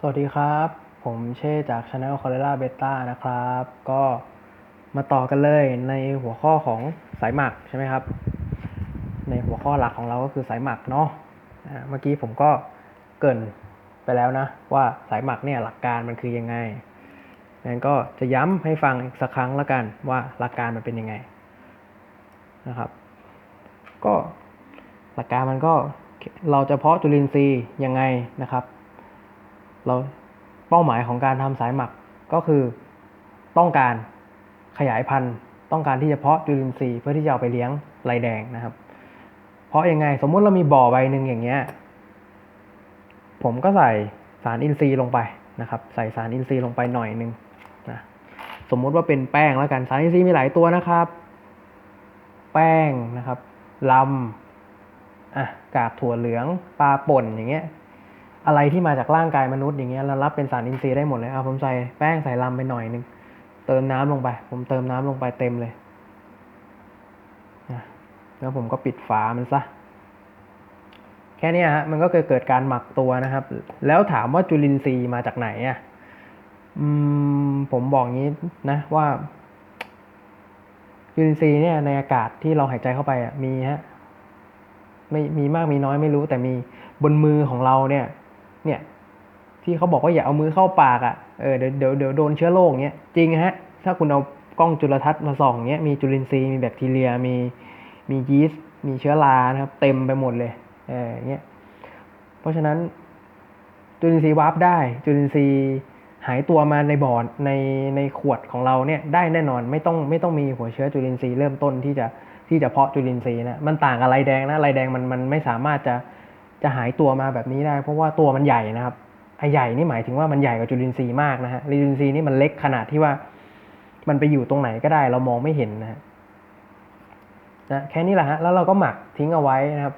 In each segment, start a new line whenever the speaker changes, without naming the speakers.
สวัสดีครับ ผมเช่จาก Channel c o l e r a Beta นะครับ ก็มาต่อกันเลยในหัวข้อของสายหมักใช่ไหมครับ ในหัวข้อหลักของเราก็คือสายหมักเนาะเมื่อกี้ผมก็เกินไปแล้วนะ ว่าสายหมักเนี่ยหลักการมันคือยังไงงั้นก็จะย้ำให้ฟังอีกสักครั้งแล้วกันว่าหลักการมันเป็นยังไงนะครับ ก็หลักการมันก็เราจะเพาะจุลินทรีย์ยังไงนะครับ เราเป้าหมายของการทำสายหมักก็คือต้องการขยายพันธุ์ ต้องการที่จะเพาะจุลินทรีย์เพื่อที่จะเอาไปเลี้ยงลายแดงนะครับ เพราะยังไงสมมุติเรามีบ่อใบหนึ่งอย่างเงี้ยผมก็ใส่สารอินทรีย์ลงไปนะครับ ใส่สารอินทรีย์ลงไปหน่อยหนึ่งนะสมมุติว่าเป็นแป้งแล้วกันสารอินทรีย์มีหลายตัวนะครับ แป้งนะครับลำอะกากถั่วเหลืองปลาป่นอย่างเงี้ย อะไรที่มาจากร่างกายมนุษย์อย่างเงี้ยเรารับเป็นสารอินทรีย์ได้หมดเลยเอาผมใส่แป้งใส่ลำไปหน่อยนึงเติมน้ำลงไป ผมเติมน้ำลงไปเต็มเลยนะแล้วผมก็ปิดฝามันซะแค่นี้ฮะมันก็เกิดเกิดการหมักตัวนะครับ แล้วถามว่าจุลินทรีย์มาจากไหนอะอืมผมบอกงี้นะว่าจุลินทรีย์เนี่ยในอากาศที่เราหายใจเข้าไปอะมีฮะไม่มีมากมีน้อยไม่รู้แต่มีบนมือของเราเนี่ย เนี่ย ที่เขาบอกว่าอย่าเอามือเข้าปากอะ่ะเออเดี๋ยวเดี๋ยวเดี๋ยวโดนเชื้อโรคเงี้ยจริงฮะ ถ้าคุณเอากล้องจุลทรรศน์มาส่องเงี้ยมีจุลินทรีย์มีแบคทีเรียมีมียีสต์มีเชื้อรานะครับ เต็มไปหมดเลยเออเงี้ยเพราะฉะนั้นจุลินทรีย์วาร์ปได้จุลินทรีย์หายตัวมาในบ่อในในขวดของเราเนี่ยได้แน่นอนไม่ต้องไม่ต้องมีหัวเชื้อจุลินทรีย์เริ่มต้นที่จะที่จะเพาะจุลินทรีย์นะมันต่างกับไรแดงนะไรแดงมันมันไม่สามารถจะ จะหายตัวมาแบบนี้ได้ เพราะว่าตัวมันใหญ่นะครับไอใหญ่นี่หมายถึงว่ามันใหญ่กว่าจุลินทรีย์มากนะฮะจุลินทรีย์นี่มันเล็กขนาดที่ว่า มันไปอยู่ตรงไหนก็ได้ เรามองไม่เห็นนะฮะนะแค่นี้แหละฮะแล้วเราก็หมักทิ้งเอาไว้นะครับ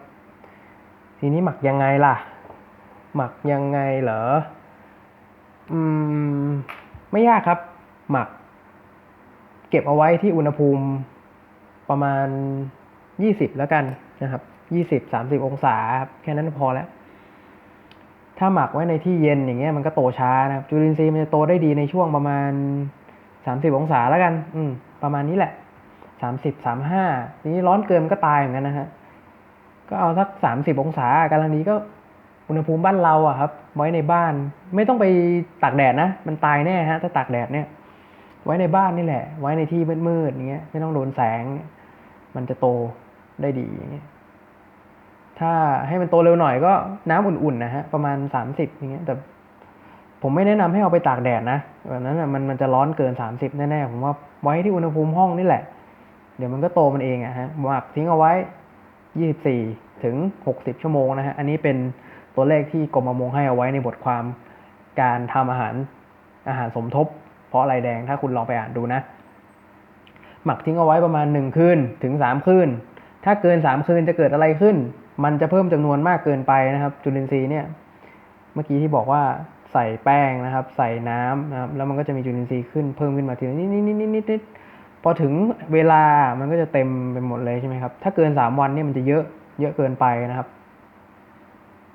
ทีนี้หมักยังไงล่ะ หมักยังไงเหรออืมไม่ยากครับ หมัก เก็บเอาไว้ที่อุณหภูมิประมาณยี่สิบแล้วกันนะครับ ยี่สิบสามสิบองศาครับแค่นั้นพอแล้ว ถ้าหมักไว้ในที่เย็นอย่างเงี้ยมันก็โตช้านะครับจุลินทรีย์มันจะโตได้ดีในช่วงประมาณสามสิบองศาแล้วกัน อืม ประมาณนี้แหละสามสิบสามห้าทีนี้ร้อนเกินมันก็ตายเหมือนกันนะฮะก็เอาสักสามสิบองศากำลังดีก็อุณหภูมิบ้านเราอะครับ ไว้ในบ้านไม่ต้องไปตากแดดนะ มันตายแน่ฮะถ้าตากแดดเนี่ย ไว้ในบ้านนี่แหละ ไว้ในที่มืดๆอย่างเงี้ยไม่ต้องโดนแสง มันจะโตได้ดีอย่างเงี้ย ถ้าให้มันโตเร็วหน่อยก็น้ำอุ่นๆนะฮะประมาณสามสิบอย่างเงี้ยแต่ผมไม่แนะนำให้เอาไปตากแดดนะแบบนั้นอะมันมันจะร้อนเกินสามสิบแน่ๆผมว่าไว้ที่อุณหภูมิห้องนี่แหละ เดี๋ยวมันก็โตมันเองอะฮะหมักทิ้งเอาไว้ยี่สิบสี่ถึงหกสิบชั่วโมงนะฮะอันนี้เป็นตัวเลขที่กรมประมงให้เอาไว้ในบทความการทำอาหารอาหารสมทบ เพราะอะไรแดงถ้าคุณลองไปอ่านดูนะ หมักทิ้งเอาไว้ประมาณหนึ่งคืนถึงสามคืน ถ้าเกินสามคืนจะเกิดอะไรขึ้น มันจะเพิ่มจำนวนมากเกินไปนะครับ จุลินทรีย์เนี่ยเมื่อกี้ที่บอกว่าใส่แป้งนะครับ ใส่น้ำนะครับแล้วมันก็จะมีจุลินทรีย์ขึ้นเพิ่มขึ้นมาทีละนิดนิดนิดนิดนิดนิดพอถึงเวลามันก็จะเต็มไปหมดเลยใช่ไหมครับ ถ้าเกินสามวันเนี่ยมันจะเยอะเยอะเกินไปนะครับ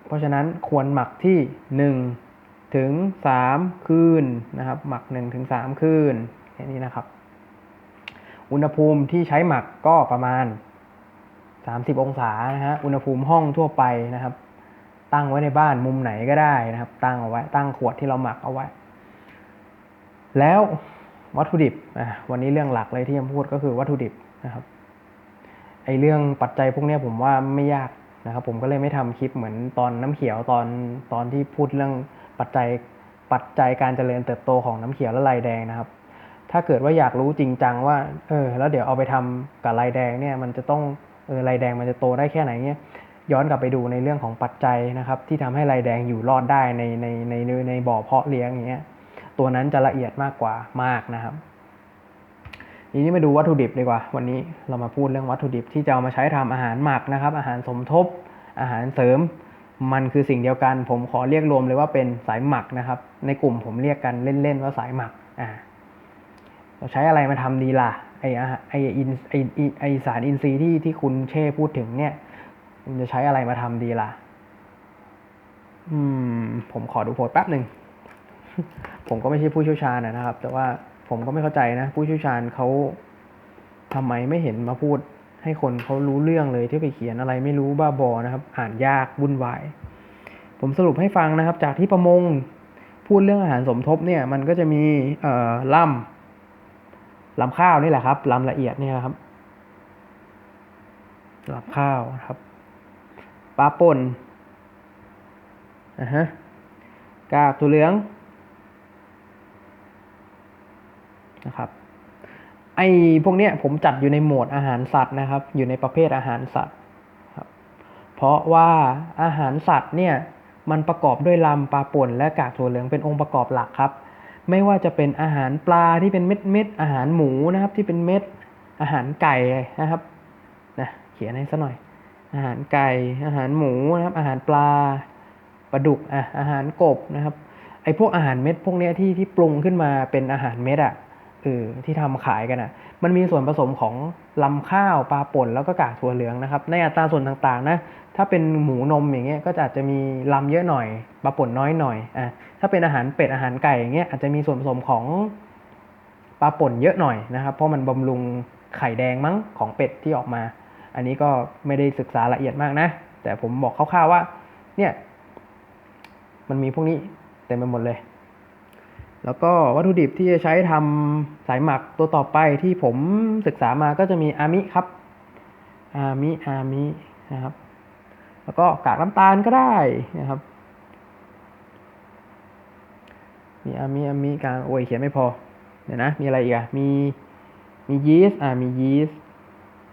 เพราะฉะนั้นควรหมักที่หนึ่งถึงสามคืนนะครับ หมักหนึ่งถึงสามคืนแค่นี้นะครับ อุณหภูมิที่ใช้หมักก็ประมาณ สามสิบองศานะฮะ อุณหภูมิห้องทั่วไปนะครับ ตั้งไว้ในบ้านมุมไหนก็ได้นะครับ ตั้งเอาไว้ ตั้งขวดที่เราหมักเอาไว้ แล้ววัตถุดิบอะวันนี้เรื่องหลักเลยที่จะพูดก็คือวัตถุดิบนะครับ ไอเรื่องปัจจัยพวกนี้ผมว่าไม่ยากนะครับ ผมก็เลยไม่ทำคลิปเหมือนตอนน้ำเขียวตอนตอนที่พูดเรื่องปัจจัยปัจจัยการเจริญเติบโตของน้ำเขียวและลายแดงนะครับ ถ้าเกิดว่าอยากรู้จริงจังว่า เออ แล้วเดี๋ยวเอาไปทำกับลายแดงเนี่ย มันจะต้อง เออลายแดงมันจะโตได้แค่ไหนเนี่ยย้อนกลับไปดูในเรื่องของปัจจัยนะครับ ที่ทำให้ลายแดงอยู่รอดได้ในในในในในบ่อเพาะเลี้ยงอย่างเงี้ยตัวนั้นจะละเอียดมากกว่ามากนะครับทีนี้มาดูวัตถุดิบดีกว่า วันนี้เรามาพูดเรื่องวัตถุดิบที่จะเอามาใช้ทำอาหารหมักนะครับ อาหารสมทบ อาหารเสริม มันคือสิ่งเดียวกัน ผมขอเรียกรวมเลยว่าเป็นสายหมักนะครับ ในกลุ่มผมเรียกกันเล่นๆว่าสายหมักอ่าเราใช้อะไรมาทำดีล่ะ ไออาหาไออินไอไอ้ไอสารอินทรีย์ที่ที่คุณเช่พูดถึงเนี่ย มันจะใช้อะไรมาทำดีล่ะ อืม ผมขอดูโพสแป๊บหนึ่ง ผมก็ไม่ใช่ผู้เชี่ยวชาญนะครับ แต่ว่าผมก็ไม่เข้าใจนะ ผู้เชี่ยวชาญเขาทำไมไม่เห็นมาพูดให้คนเขารู้เรื่องเลยที่ไปเขียนอะไรไม่รู้บ้าบอนะครับ อ่านยากวุ่นวาย ผมสรุปให้ฟังนะครับ จากที่ประมง พูดเรื่องอาหารสมทบเนี่ย มันก็จะมีเอ่อล่ำ ลำข้าวนี่แหละครับลำละเอียดเนี่ยครับลำข้าวนะครับปลาป่นนะฮะกากถั่วเหลืองนะครับไอ้พวกเนี้ยผมจัดอยู่ในหมวดอาหารสัตว์นะครับ อยู่ในประเภทอาหารสัตว์ครับเพราะว่าอาหารสัตว์เนี่ยมันประกอบด้วยลำปลาป่นและกากถั่วเหลืองเป็นองค์ประกอบหลักครับ ไม่ว่าจะเป็นอาหารปลาที่เป็นเม็ดเม็ดๆอาหารหมูนะครับที่เป็นเม็ดอาหารไก่นะครับนะเขียนให้ซะหน่อย อาหารไก่อาหารหมูนะครับอาหารปลาปลาดุกอะอาหารกบนะครับไอ้พวกอาหารเม็ดพวกเนี้ยที่ที่ปรุงขึ้นมาเป็นอาหารเม็ดอะ เออที่ทำขายกันอะ มันมีส่วนผสมของลำข้าวปลาป่นแล้วก็กากถั่วเหลืองนะครับ ในอัตราส่วนต่างๆนะถ้าเป็นหมูนมอย่างเงี้ยก็จะอาจจะมีลำเยอะหน่อยปลาป่นน้อยหน่อยอะถ้าเป็นอาหารเป็ดอาหารไก่อย่างเงี้ยอาจจะมีส่วนผสมของปลาป่นเยอะหน่อยนะครับ เพราะมันบำรุงไข่แดงมั้งของเป็ดที่ออกมา อันนี้ก็ไม่ได้ศึกษาละเอียดมากนะ แต่ผมบอกคร่าวๆว่า เนี่ย มันมีพวกนี้เต็มไปหมดเลย แล้วก็วัตถุดิบที่จะใช้ทำสายหมักตัวต่อไปที่ผมศึกษามาก็จะมีอามิครับ อามิ อามินะครับ แล้วก็กากน้ำตาลก็ได้นะครับ มีอามิ อามิกากโอ้ยเขียนไม่พอ เดี๋ยวนะ มีอะไรอีกอะมี มียีสต์ อ่า มียีสต์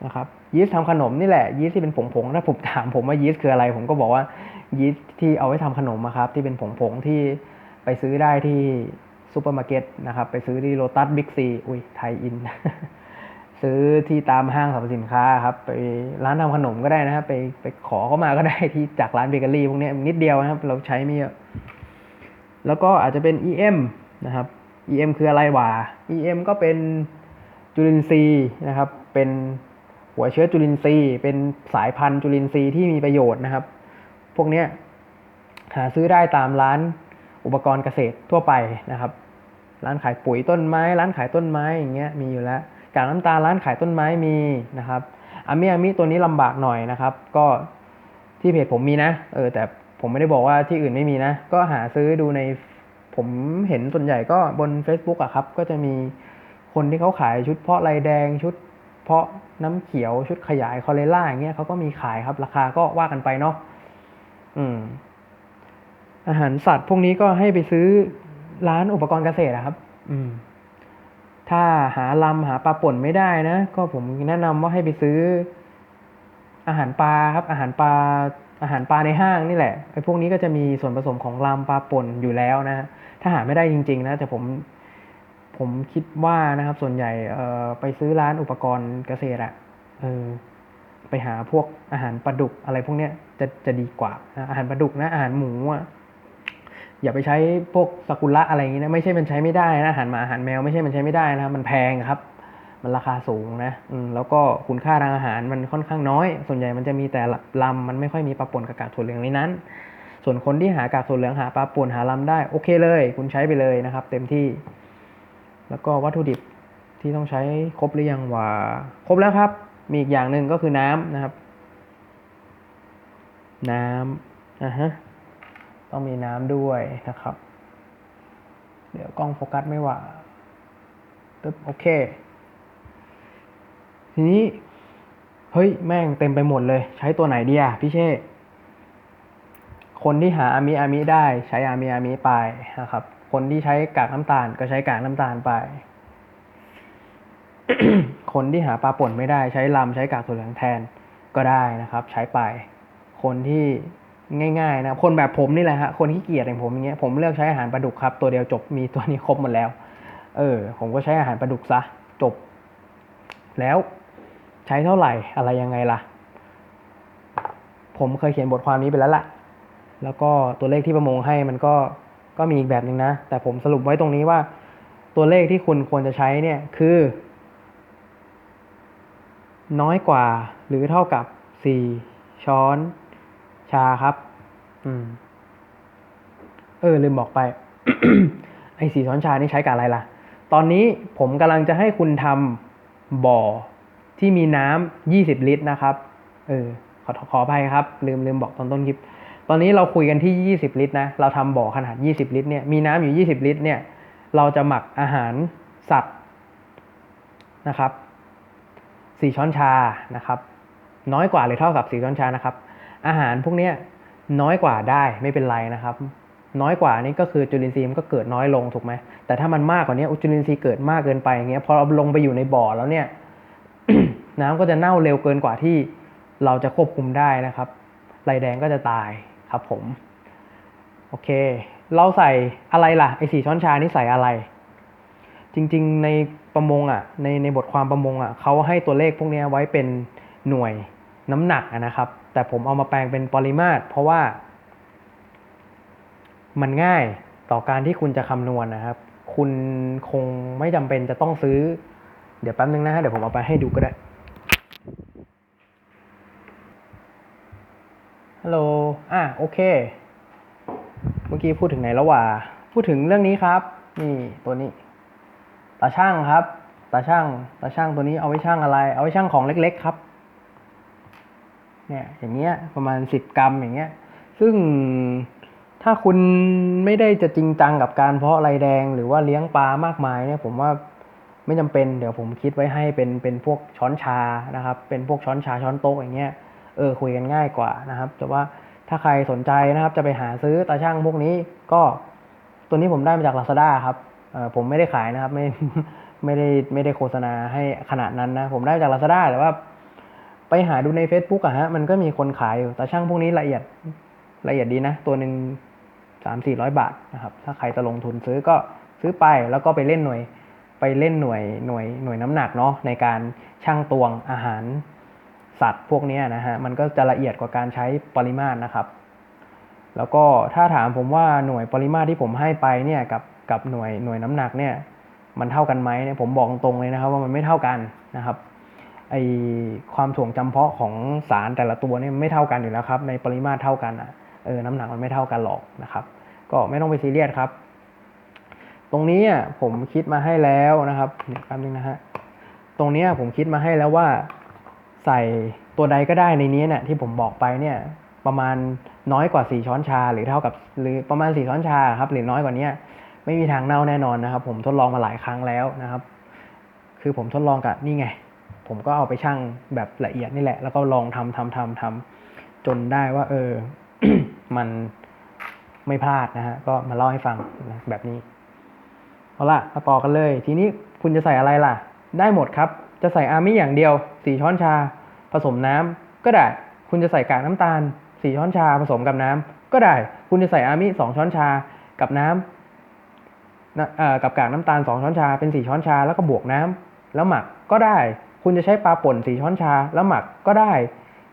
นะครับ ยีสต์ทำขนมนี่แหละ ยีสต์ที่เป็นผงๆ ถ้าผมถามผมว่ายีสต์คืออะไร ผมก็บอกว่ายีสต์ที่เอาไว้ทำขนมอะครับ ที่เป็นผงๆ ที่ไปซื้อได้ที่ ซูเปอร์มาร์เก็ตนะครับ ไปซื้อที่โ o ตัสบิ๊กซีอุ้ยไทยอิน ซื้อที่ตามห้างสรรพสินค้าครับ ไปร้านทำขนมก็ได้นะครับ ไปไปขอเข้ามาก็ได้ที่จากร้านเบเกอรี่พวกนี้นิดเดียวนะครับ เราใช้ไม่เยอะ แล้วก็อาจจะเป็น EM นะครับ EM คืออะไรวะ EM ก็เป็นจุลินทรีย์นะครับ เป็นหัวเชื้อจุลินทรีย์ เป็นสายพันธุ์จุลินทรีย์ที่มีประโยชน์นะครับ พวกนี้หาซื้อได้ตามร้านอุปกรณ์เกษตรทั่วไปนะครับ ร้านขายปุ๋ยต้นไม้ ร้านขายต้นไม้อย่างเงี้ยมีอยู่แล้วกากน้ำตาลร้านขายต้นไม้มีนะครับอามิอามิตัวนี้ลำบากหน่อยนะครับ ก็ที่เพจผมมีนะ เออแต่ผมไม่ได้บอกว่าที่อื่นไม่มีนะ ก็หาซื้อดูในผมเห็นส่วนใหญ่ก็บน Facebook อะครับ ก็จะมีคนที่เขาขายชุดเพาะลายแดงชุดเพาะน้ำเขียวชุดขยายคอเลล่าอย่างเงี้ยเขาก็มีขายครับ ราคาก็ว่ากันไปเนาะอืมอาหารสัตว์พวกนี้ก็ให้ไปซื้อ ร้านอุปกรณ์เกษตรอะครับ อืม ถ้าหาลำหาปลาป่นไม่ได้นะ ก็ผมแนะนำว่าให้ไปซื้อ อาหารปลาครับ อาหารปลาอาหารปลาในห้างนี่แหละไอ้พวกนี้ก็จะมีส่วนผสมของลำปลาป่นอยู่แล้วนะถ้าหาไม่ได้จริง ๆ นะแต่ผมผมคิดว่านะครับ ส่วนใหญ่เอ่อไปซื้อร้านอุปกรณ์เกษตรอะเออไปหาพวกอาหารปลาดุกอะไรพวกเนี้ยจะจะดีกว่านะอาหารปลาดุกนะอาหารหมูอะ อย่าไปใช้พวกสกุละอะไรอย่างงี้นะไม่ใช่มันใช้ไม่ได้นะอาหารหมาอาหารแมวไม่ใช่มันใช้ไม่ได้นะมันแพงครับ มันราคาสูงนะอืแล้วก็คุณค่าทางอาหารมันค่อนข้างน้อย ส่วนใหญ่มันจะมีแต่ลำมันไม่ค่อยมีปลาป่นกับกากถั่วเหลืองในนั้น ส่วนคนที่หากากถั่วเหลืองหาปลาป่นหาลำได้โอเคเลย คุณใช้ไปเลยนะครับ เต็มที่ แล้วก็วัตถุดิบที่ต้องใช้ครบหรือยังวะครบแล้วครับ มีอีกอย่างหนึ่งก็คือน้ำนะครับ น้ำอะฮะ ต้องมีน้ำด้วยนะครับ เดี๋ยวกล้องโฟกัสไม่ว่าตึ๊บโอเค ทีนี้ เฮ้ย แม่งเต็มไปหมดเลย ใช้ตัวไหนดีอะพี่เช่ คนที่หาอามิอามิได้ใช้อามิอามิไปนะครับ คนที่ใช้กากน้ำตาลก็ใช้กากน้ำตาลไป คนที่หาปลาป่นไม่ได้ใช้ลำใช้กากถั่วเหลืองแทนก็ได้นะครับ ใช้ไป คนที่ ง่ายๆนะคนแบบผมนี่แหละฮะคนที่เกียจอย่างผมอย่างเงี้ยผมเลือกใช้อาหารปลาดุกครับ ตัวเดียวจบมีตัวนี้ครบหมดแล้ว เออ ผมก็ใช้อาหารปลาดุกซะจบ แล้วใช้เท่าไหร่อะไรยังไงล่ะ ผมเคยเขียนบทความนี้ไปแล้วล่ะ แล้วก็ตัวเลขที่ประมงให้มันก็ก็มีอีกแบบหนึ่งนะ แต่ผมสรุปไว้ตรงนี้ว่า ตัวเลขที่คุณควรจะใช้เนี่ยคือ น้อยกว่าหรือเท่ากับสี่ช้อน ชาครับ อืม เออ ลืมบอกไป ไอ้สี่ช้อนชานี่ใช้กับอะไรล่ะ ตอนนี้ผมกำลังจะให้คุณทำบ่อที่มีน้ำยี่สิบลิตรนะครับ เออ ขอขออภัยครับ ลืมลืมบอกตอนต้นคลิป ตอนนี้เราคุยกันที่ยี่สิบลิตรนะ เราทำบ่อขนาดยี่สิบลิตรเนี่ย มีน้ำอยู่ยี่สิบลิตร เนี่ย เราจะหมักอาหารสัตว์นะครับสี่ช้อนชานะครับ น้อยกว่าหรือเท่ากับสี่ช้อนชานะครับ อาหารพวกนี้น้อยกว่าได้ไม่เป็นไรนะครับ น้อยกว่านี่ก็คือจุลินทรีย์มันก็เกิดน้อยลงถูกไหมแต่ถ้ามันมากกว่านี้จุลินทรีย์เกิดมากเกินไปอย่างเงี้ยพอเราลงไปอยู่ในบ่อแล้วเนี่ยน้ำก็จะเน่าเร็วเกินกว่าที่เราจะควบคุมได้นะครับลายแดงก็จะตายครับผม โอเค เราใส่อะไรล่ะไอสี่ช้อนชานี่ใส่อะไร จริงๆในประมงอะในในบทความประมงอะเขาให้ตัวเลขพวกนี้ไว้เป็นหน่วยน้ำหนักนะครับ แต่ผมเอามาแปลงเป็นปริมาตร เพราะว่า มันง่ายต่อการที่คุณจะคำนวณนะครับ คุณคงไม่จำเป็นจะต้องซื้อ เดี๋ยวแป๊บนึงนะฮะเดี๋ยวผมเอาไปให้ดูก็ได้ฮัลโหลอะโอเค เมื่อกี้พูดถึงไหนแล้ววะพูดถึงเรื่องนี้ครับ นี่ตัวนี้ ตาช่างครับ ตาช่าง ตาช่างตัวนี้เอาไว้ช่างอะไร เอาไว้ช่างของเล็ก ๆ ครับ เนี่ยอย่างเงี้ยประมาณสิบกรัมอย่างเงี้ยซึ่งถ้าคุณไม่ได้จะจริงจังกับการเพาะไรแดงหรือว่าเลี้ยงปลามากมายเนี่ยผมว่าไม่จำเป็นเดี๋ยวผมคิดไว้ให้เป็นเป็นพวกช้อนชานะครับ เป็นพวกช้อนชาช้อนโต๊ะอย่างเงี้ยเออคุยกันง่ายกว่านะครับ แต่ว่าถ้าใครสนใจนะครับ จะไปหาซื้อตาช่างพวกนี้ก็ตัวนี้ผมได้มาจาก Lazada ครับผมไม่ได้ขายนะครับ ไม่ไม่ได้ไม่ได้โฆษณาให้ขนาดนั้นนะ ผมได้จาก Lazada แต่ว่า ไปหาดูใน Facebook อะฮะ มันก็มีคนขายอยู่ตาช่างพวกนี้ละเอียดละเอียดดีนะ ตัวหนึ่งสามสี่ร้อยบาทนะครับ ถ้าใครจะลงทุนซื้อก็ซื้อไปแล้วก็ไปเล่นหน่วย ไปเล่นหน่วยหน่วยหน่วยน้ำหนักเนาะในการชั่งตวงอาหารสัตว์พวกนี้นะฮะ มันก็จะละเอียดกว่าการใช้ปริมาตรนะครับ แล้วก็ถ้าถามผมว่าหน่วยปริมาตรที่ผมให้ไปเนี่ยกับกับหน่วยหน่วยน้ำหนักเนี่ย มันเท่ากันไหมเนี่ยผมบอกตรงๆเลยนะครับ ว่ามันไม่เท่ากันนะครับ ไอความถ่วงจำเพาะของสารแต่ละตัวเนี่ยไม่เท่ากันอยู่แล้วครับในปริมาตรเท่ากันอะเออน้ำหนักมันไม่เท่ากันหรอกนะครับ ก็ไม่ต้องไปซีเรียสครับ ตรงนี้อะผมคิดมาให้แล้วนะครับแป๊บนึงนะฮะตรงนี้ผมคิดมาให้แล้วว่าใส่ตัวใดก็ได้ในนี้เนี่ยที่ผมบอกไปเนี่ยประมาณน้อยกว่าสี่ช้อนชา หรือเท่ากับหรือประมาณสี่ช้อนชาครับหรือน้อยกว่านี้ไม่มีทางเน่าแน่นอนนะครับ ผมทดลองมาหลายครั้งแล้วนะครับ คือผมทดลองกับนี่ไง ผมก็เอาไปชั่งแบบละเอียดนี่แหละ แล้วก็ลองทำทำทำทำจนได้ว่า เออ มันไม่พลาดนะฮะ ก็มาเล่าให้ฟังนะแบบนี้ เอาล่ะ มาต่อกันเลย ทีนี้คุณจะใส่อะไรล่ะ ได้หมดครับ จะใส่อามิอย่างเดียว สี่ช้อนชา ผสมน้ำก็ได้ คุณจะใส่กากน้ำตาล สี่ช้อนชาผสมกับน้ำก็ได้ คุณจะใส่อามิสองช้อนชา กับน้ำกับกากน้ำตาลสองช้อนชา เป็นสี่ช้อนชา แล้วก็บวกน้ำแล้วหมักก็ได้ คุณจะใช้ปลาป่นสีช้อนชาแล้วหมักก็ได้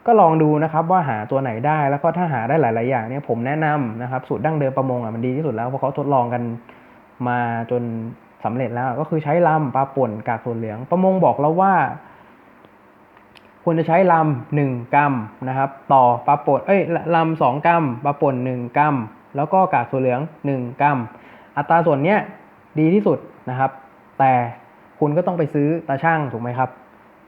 ก็ลองดูนะครับว่าหาตัวไหนได้แล้วก็ถ้าหาได้หลาย ๆ อย่างเนี่ยผมแนะนำนะครับสูตรดั้งเดิมประมงอะมันดีที่สุดแล้วเพราะเขาทดลองกันมาจนสำเร็จแล้วก็คือใช้ลำปลาป่นกากส่วนเหลือง ประมงบอกเราว่า ควรจะใช้ลำหนึ่งกรัมนะครับ ต่อปลาป่นเอ้ยลำสองกรัมปลาป่นหนึ่งกรัมแล้วก็กากส่วนเหลืองหนึ่งกรัม อัตราส่วนเนี้ยดีที่สุดนะครับ แต่คุณก็ต้องไปซื้อตาช่างถูกไหมครับ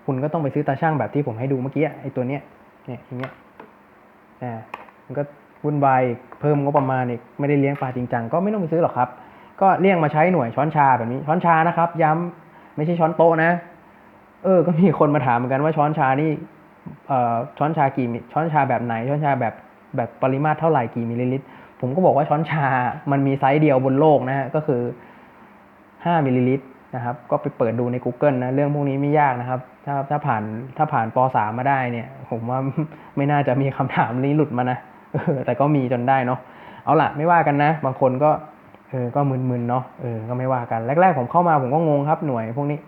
คุณก็ต้องไปซื้อตาช่างแบบที่ผมให้ดูเมื่อกี้ไอ้ตัวเนี้ยเนี่ยอย่างเงี้ยอ่ามันก็วุ่นวายเพิ่มงบประมาณอีกไม่ได้เลี้ยงปลาจริงจังก็ไม่ต้องไปซื้อหรอกครับ ก็เลี่ยงมาใช้หน่วยช้อนชาแบบนี้ช้อนชานะครับ ย้ำไม่ใช่ช้อนโต๊ะนะ เออ ก็มีคนมาถามเหมือนกันว่าช้อนชานี่เอ่อช้อนชากี่ช้อนชาแบบไหน ช้อนชาแบบแบบปริมาตรเท่าไหร่กี่มิลลิลิตร ผมก็บอกว่าช้อนชา มันมีไซส์เดียวบนโลกนะฮะก็คือ5มิลลิลิตรนะครับ ก็ไปเปิดดูใน Google นะ เรื่องพวกนี้ไม่ยากนะครับ ถ้าถ้าผ่านถ้าผ่านป .3 มาได้เนี่ย ผมว่าไม่น่าจะมีคำถามนี้หลุดมานะแต่ก็มีจนได้เนาะเอาละไม่ว่ากันนะ บางคนก็เออก็มึนๆเนาะเออก็ไม่ว่ากันแรก ๆ ผมเข้ามาผมก็งงครับหน่วยพวกนี้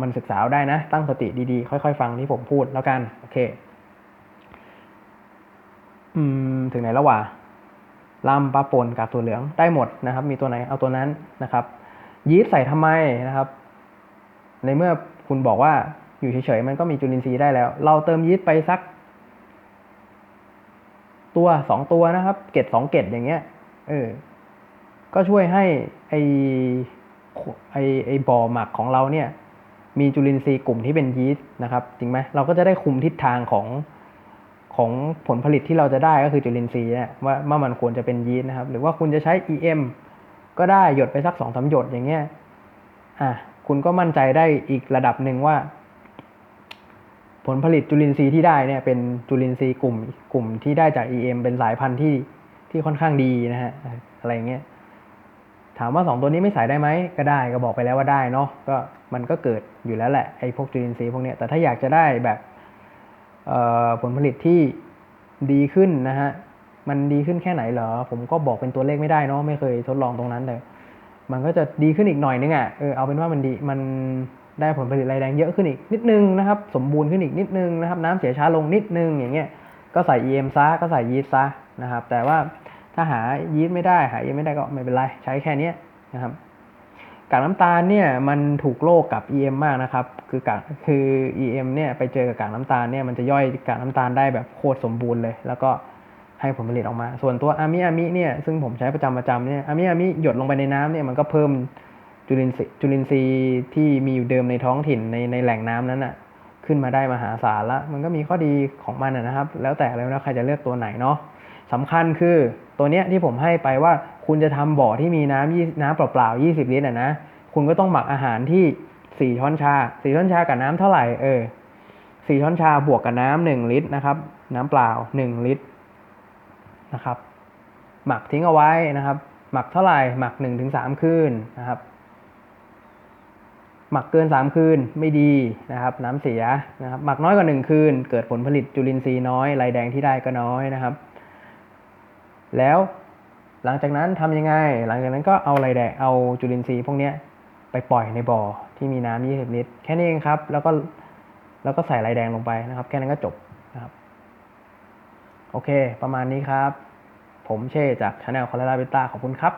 มันศึกษาได้นะ ตั้งสติดีๆ ค่อยๆ ฟังที่ผมพูดแล้วกันโอเค อืม ถึงไหนแล้ววะลำปลาปนกากตัวเหลืองได้หมดนะครับ มีตัวไหนเอาตัวนั้นนะครับยีสต์ใส่ทำไมนะครับ ในเมื่อคุณบอกว่า อยู่เฉยๆมันก็มีจุลินทรีย์ได้แล้ว เราเติมยีสต์ไปสัก ตัวสองตัวนะครับ เกตสองเกตอย่างเงี้ย เออ ก็ช่วยให้ไอไอไอบ่อหมักของเราเนี่ย มีจุลินทรีย์กลุ่มที่เป็นยีสต์นะครับ จริงไหมเราก็จะได้คุมทิศทางของของผลผลิตที่เราจะได้ก็คือจุลินทรีย์เนี่ยว่าว่ามันควรจะเป็นยีสต์นะครับ หรือว่าคุณจะใช้ EM ก็ได้หยดไปสักสองสามหยดอย่างเงี้ย อะ คุณก็มั่นใจได้อีกระดับหนึ่งว่า ผลผลิตจุลินทรีย์ที่ได้เนี่ยเป็นจุลินทรีย์กลุ่มกลุ่มที่ได้จาก EM เป็นสายพันธุ์ที่ที่ค่อนข้างดีนะฮะอะไรเงี้ยถามว่าสองตัวนี้ไม่ใส่ได้ไหมก็ได้ก็บอกไปแล้วว่าได้เนาะก็มันก็เกิดอยู่แล้วแหละไอ้พวกจุลินทรีย์พวกเนี้ยแต่ถ้าอยากจะได้แบบเอ่อผลผลิตที่ดีขึ้นนะฮะมันดีขึ้นแค่ไหนเหรอ ผมก็บอกเป็นตัวเลขไม่ได้เนาะไม่เคยทดลองตรงนั้นเลย มันก็จะดีขึ้นอีกหน่อยนึงอะเออเอาเป็นว่ามันดีมัน ได้ผลผลิตรายแรงเยอะขึ้นอีกนิดนึงนะครับ สมบูรณ์ขึ้นอีกนิดนึงนะครับ น้ำเสียช้าลงนิดนึงอย่างเงี้ยก็ใส่ EM ซะก็ใส่ยีสต์ซะนะครับ แต่ว่าถ้าหายีสต์ไม่ได้หา EM ไม่ได้ก็ไม่เป็นไรใช้แค่นี้นะครับกากน้ำตาลเนี่ยมันถูกโลกกับ EM มากนะครับ คือกากคือ EM เนี่ยไปเจอกับกากน้ำตาลเนี่ยมันจะย่อยกากน้ำตาลได้แบบโคตรสมบูรณ์เลย แล้วก็ให้ผลผลิตออกมา ส่วนตัวอะมิอะมิเนี่ยซึ่งผมใช้ประจำประจำเนี่ยอะมิอะมิหยดลงไปในน้ำเนี่ยมันก็เพิ่ม จุลินทรีย์จุลินทรีย์ที่มีอยู่เดิมในท้องถิ่นในในแหล่งน้ำนั้นอะขึ้นมาได้มหาศาลละ มันก็มีข้อดีของมันนะครับ แล้วแต่แล้วนะใครจะเลือกตัวไหนเนาะสำคัญคือตัวเนี้ยที่ผมให้ไปว่าคุณจะทำบ่อที่มีน้ำยี่น้ำเปล่าๆยี่สิบลิตรอะนะ คุณก็ต้องหมักอาหารที่สี่ช้อนชาสี่ช้อนชากับน้ำเท่าไหร่เออสี่ช้อนชาบวกกับน้ำหนึ่งลิตรนะครับ น้ำเปล่าหนึ่งลิตรนะครับ หมักทิ้งเอาไว้นะครับ หมักเท่าไหร่หมักหนึ่งถึงสามคืนนะครับ หมักเกินสามคืนไม่ดีนะครับ น้ำเสียนะครับหมักน้อยกว่าหนึ่งคืน เกิดผลผลิตจุลินทรีย์น้อยลายแดงที่ได้ก็น้อยนะครับ แล้วหลังจากนั้นทำยังไง หลังจากนั้นก็เอาลายแดงเอาจุลินทรีย์พวกนี้ไปปล่อยในบ่อที่มีน้ำ20ลิตรแค่นี้เองครับ แล้วก็แล้วก็ใส่ลายแดงลงไปนะครับ แค่นั้นก็จบนะครับ โอเค ประมาณนี้ครับ ผมเช่จากชาแนลคอร์เรล่าเบต้าขอบคุณครับ